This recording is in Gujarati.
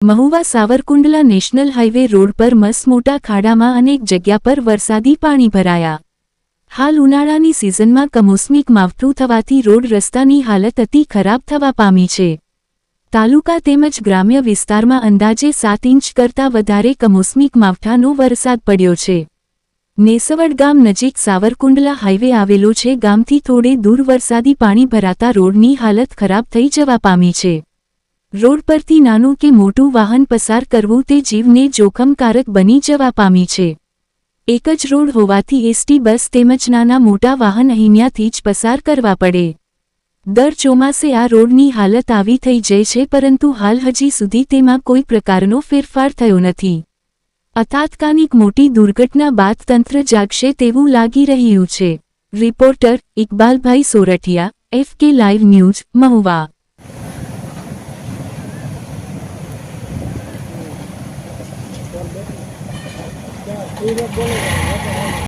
Mahuva Savarkundla national highway road પર મસ મોટા ખાડામાં અનેક જગ્યા પર વરસાદી પાણી ભરાયા. હાલ ઉનાળાની સિઝનમાં કમોસમીક માવઠું થવાથી રોડ રસ્તાની હાલત અતિ ખરાબ થવા પામી છે. તાલુકા તેમજ ગ્રામ્ય વિસ્તારમાં અંદાજે સાત ઇંચ કરતાં વધારે કમોસમીક માવઠાનો વરસાદ પડ્યો છે. નેસવડ ગામ નજીક સાવરકુંડલા હાઇવે આવેલો છે. ગામથી થોડે દૂર વરસાદી પાણી ભરાતા રોડની હાલત ખરાબ થઈ જવા પામી છે. રોડ પરથી નાનું કે મોટું વાહન પસાર કરવું તે જીવને જોખમકારક બની જવા પામી છે. એક જ રોડ હોવાથી એસટી બસ તેમજ નાના મોટા વાહન અહીંયાથી જ પસાર કરવા પડે. દર ચોમાસે આ રોડની હાલત આવી થઈ જાય છે પરંતુ હાલ હજી સુધી તેમાં કોઈ પ્રકારનો ફેરફાર થયો નથી. અતાત્કાલિક મોટી દુર્ઘટના બાદ તંત્ર જાગશે તેવું લાગી રહ્યું છે. Reporter Iqbalbhai Sorathiya F K news, Mahuva. 11번 이.